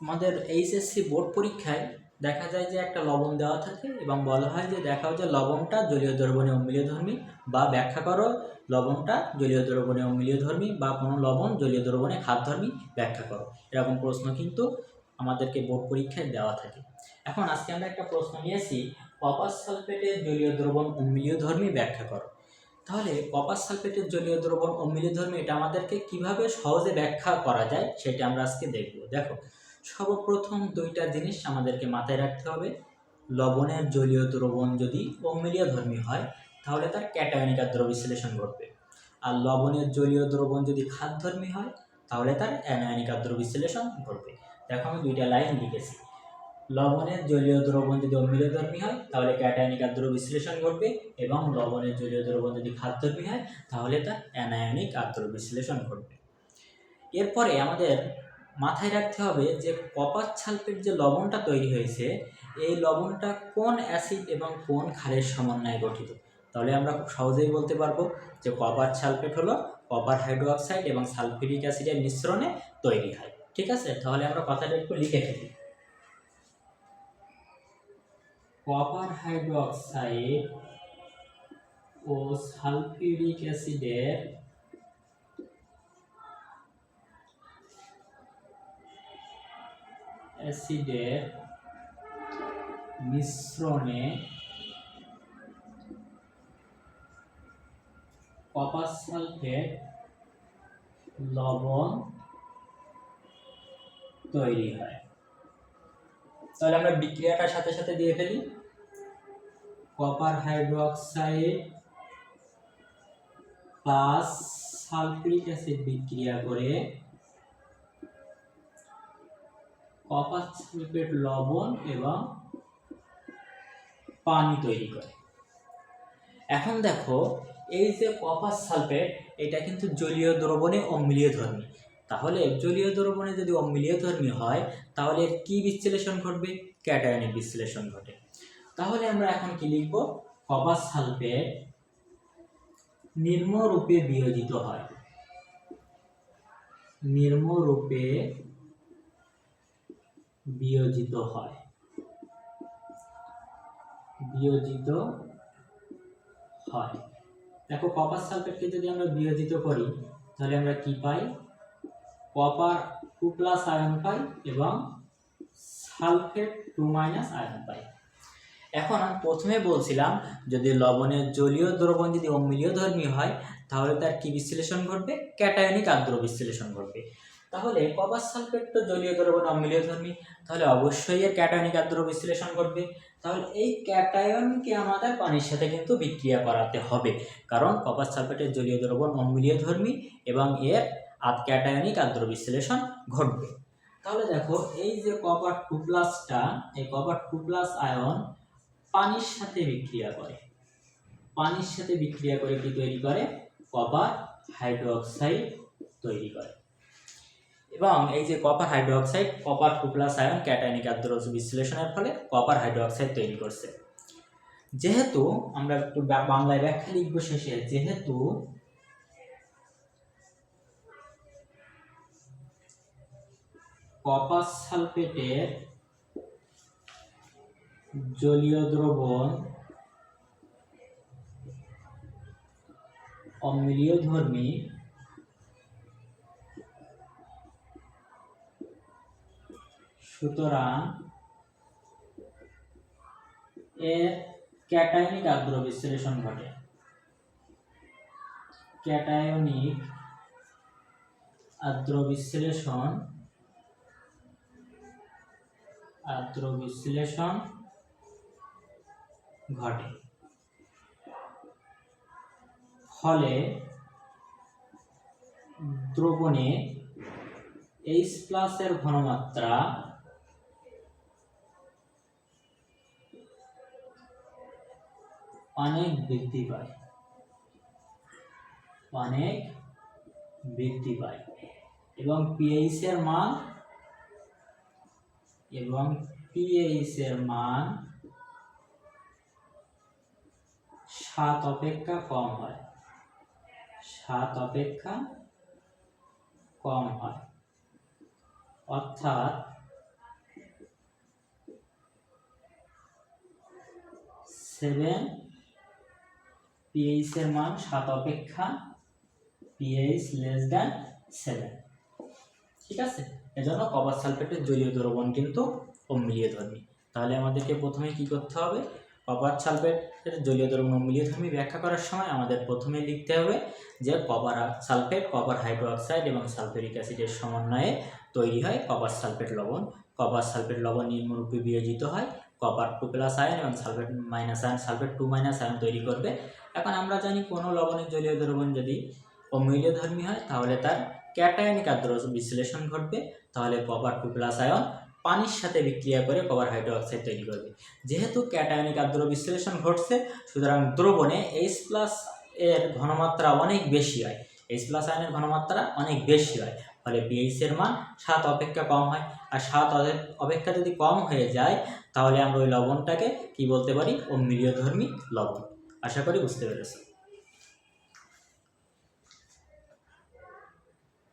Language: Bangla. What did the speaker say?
আমাদের এইচএসসি বোর্ড পরীক্ষায় দেখা যায় যে একটা লবণ দেওয়া থাকে এবং বলা হয় যে দেখাও যে লবণটা জলীয় দ্রবণে অম্লীয়ধর্মী বা ব্যাখ্যা করো লবণটা জলীয় দ্রবণে অম্লীয়ধর্মী বা কোনো লবণ জলীয় দ্রবণে খাদ্যধর্মী ব্যাখ্যা করো। এরকম প্রশ্ন কিন্তু আমাদেরকে বোর্ড পরীক্ষায় দেওয়া থাকে। এখন আজকে আমরা একটা প্রশ্ন নিয়েছি কপার সালফেটের জলীয় দ্রবণ অম্লীয়ধর্মী ব্যাখ্যা করো। তাহলে কপার সালফেটের জলীয় দ্রবণ অম্লীয়ধর্মী এটা আমাদেরকে কীভাবে সহজে ব্যাখ্যা করা যায় সেটা আমরা আজকে দেখব। দেখো সর্বপ্রথম দুইটা জিনিস আমাদেরকে মাথায় রাখতে হবে। লবণের জলীয় দ্রবণ যদি অম্লীয়ধর্মী হয়, তাহলে তার ক্যাটায়নিক আদ্র বিশ্লেষণ ঘটবে। আর লবণের জলীয় দ্রবণ যদি খাদ্যধর্মী হয়, তাহলে তার অ্যানায়নিক আদ্র বিশ্লেষণ ঘটবে। দেখো আমি দুইটা লাইন লিখেছি। লবণের জলীয় দ্রবণ যদি অম্লীয়ধর্মী হয়, তাহলে ক্যাটায়নিক আদ্র বিশ্লেষণ ঘটবে এবং লবণের জলীয় দ্রবণ যদি খাদ্যধর্মী হয়, তাহলে তার অ্যানায়নিক আদ্র বিশ্লেষণ ঘটবে। এরপরে আমাদের মাথায় রাখতে হবে যে কপার সালফেট যে লবণটা তৈরি হয়েছে, এই লবণটা কোন অ্যাসিড এবং কোন ক্ষারের সমন্বয়ে গঠিত? তাহলে আমরা খুব সহজেই বলতে পারব যে কপার সালফেট হলো কপার হাইড্রোক্সাইড এবং সালফিউরিক অ্যাসিডের মিশ্রণে তৈরি হয়। ঠিক আছে? তাহলে আমরা কথাটা একটু লিখে ফেলি। কপার হাইড্রোক্সাইড ও সালফিউরিক অ্যাসিডের অ্যাসিডের মিশ্রণে কপার সালফেট লবণ তৈরি হয়। তাহলে আমরা বিক্রিয়াটার সাথে সাথে দিয়ে ফেলি। Copper hydroxide plus sulphuric acid বিক্রিয়া করে কপার সালফেট লবণ এবং পানি তৈরি করে। এখন দেখো, এই যে কপার সালফেট, এটা কিন্তু জলীয় দ্রবণে অম্লীয়ধর্মী তাহলে জলীয় দ্রবণে যদি অম্লীয়ধর্মী হয়, তাহলে এর কি বিশ্লেষণ ঘটবে? ক্যাটায়নিক বিশ্লেষণ ঘটে। তাহলে আমরা এখন কি লিখব? কপার সালফেট নির্মরূপে বিয়োজিত হয়। নির্মরূপে বিয়োজিত হয়। বিয়োজিত হয়। দেখো কপার সালফেটকে যদি আমরা বিয়োজিত করি, তাহলে আমরা কি পাই? কপার টু প্লাস আয়ন পাই এবং সালফেট টু মাইনাস আয়ন পাই। এখন প্রথমে বলছিলাম, যদি লবণের জলীয় দ্রবণ যদি অম্লীয়ধর্মী হয়, তাহলে তার কি বিশ্লেষণ ঘটবে? ক্যাটায়নিক আদ্র বিশ্লেষণ ঘটবে। তাহলে কপার সালফেট তো জলীয় দ্রবণ অম্লীয়ধর্মী তাহলে অবশ্যই এর ক্যাটায়নিক আদ্র বিশ্লেষণ ঘটবে। তাহলে এই ক্যাটায়নকে আমাদের পানির সাথে কিন্তু বিক্রিয়া করাতে হবে। কারণ কপার সালফেটের জলীয় দ্রবণ অম্লীয়ধর্মী এবং এর আদ ক্যাটায়নিক আদ্র বিশ্লেষণ ঘটবে। তাহলে দেখো, এই যে কপার টু প্লাসটা এই কপার টু প্লাস আয়ন পানির সাথে বিক্রিয়া করে। পানির সাথে বিক্রিয়া করে কি তৈরি করে? কপার হাইড্রোক্সাইড তৈরি করে। এবং এই যে copper hydroxide copper two plus ion cationic আদ্র বিশ্লেষণের ফলে কপার হাইড্রোক্সাইড তৈরি করছে। যেহেতু আমরা একটু বাংলায় ব্যাখ্যা লিখব শেষে, যেহেতু কপার সালফেটের জলীয় দ্রবণ অম্লীয়ধর্মী সুতরাং এর ক্যাটায়নিক আদ্র বিশ্লেষণ ঘটে। ক্যাটায়নিক আদ্র বিশ্লেষণ আদ্র বিশ্লেষণ ঘটে। ফলে দ্রবণে এইচ প্লাসের ঘনমাত্রা অনেক বৃদ্ধি পায়। অনেক বৃদ্ধি পায়। এবং পিএইচ এর মান এবং পিএইচ এর মান সাত অপেক্ষা কম হয়। সাত অপেক্ষা কম হয়। অর্থাৎ সেভেন পিএইচ এর মান সাত অপেক্ষা পিএইচ লেস দ্যান সেভেন ঠিক আছে? এজন্য কপার সালফেটের জলীয় দ্রবণ কিন্তু অম্লীয় ধর্মী। তাহলে আমাদেরকে প্রথমে কি করতে হবে? কপার সালফেটের জলীয় দ্রবণ অম্লীয় ধর্মী ব্যাখ্যা করার সময় আমাদের প্রথমে লিখতে হবে যে কপার সালফেট কপার হাইড্রোক্সাইড এবং সালফেরিক অ্যাসিডের সমন্বয়ে তৈরি হয় কপার সালফেট লবণ। কপার সালফেট লবণ নিম্নরূপে বিয়োজিত হয় কপার টু প্লাস আয়ন এবং sulphate minus ion sulphate two minus ion তৈরি করবে। এখন আমরা জানি কোনো লবণের জলীয় দ্রবণ যদি অম্লীয় ধর্মী হয়, তাহলে তার ক্যাটায়নিক আদ্র বিশ্লেষণ ঘটবে। তাহলে কপার টু প্লাস আয়ন পানির সাথে বিক্রিয়া করে কপার হাইড্রোক্সাইড তৈরি করবে। যেহেতু ক্যাটায়নিক আদ্র বিশ্লেষণ ঘটছে, সুতরাং দ্রবণে এইচ প্লাস এর ঘনমাত্রা অনেক বেশি হয়। এইচ প্লাস আয়নের ঘনমাত্রা অনেক বেশি হয়। ফলে পিএইচ এর মান সাত অপেক্ষা কম হয়। আর সাত অপে- অপেক্ষা যদি কম হয়ে যায়, তাহলে আমরা ওই লবণটাকে কি বলতে পারি? অম্লীয় ধর্মী লবণ। আশা করি বুঝতে পেরেছ।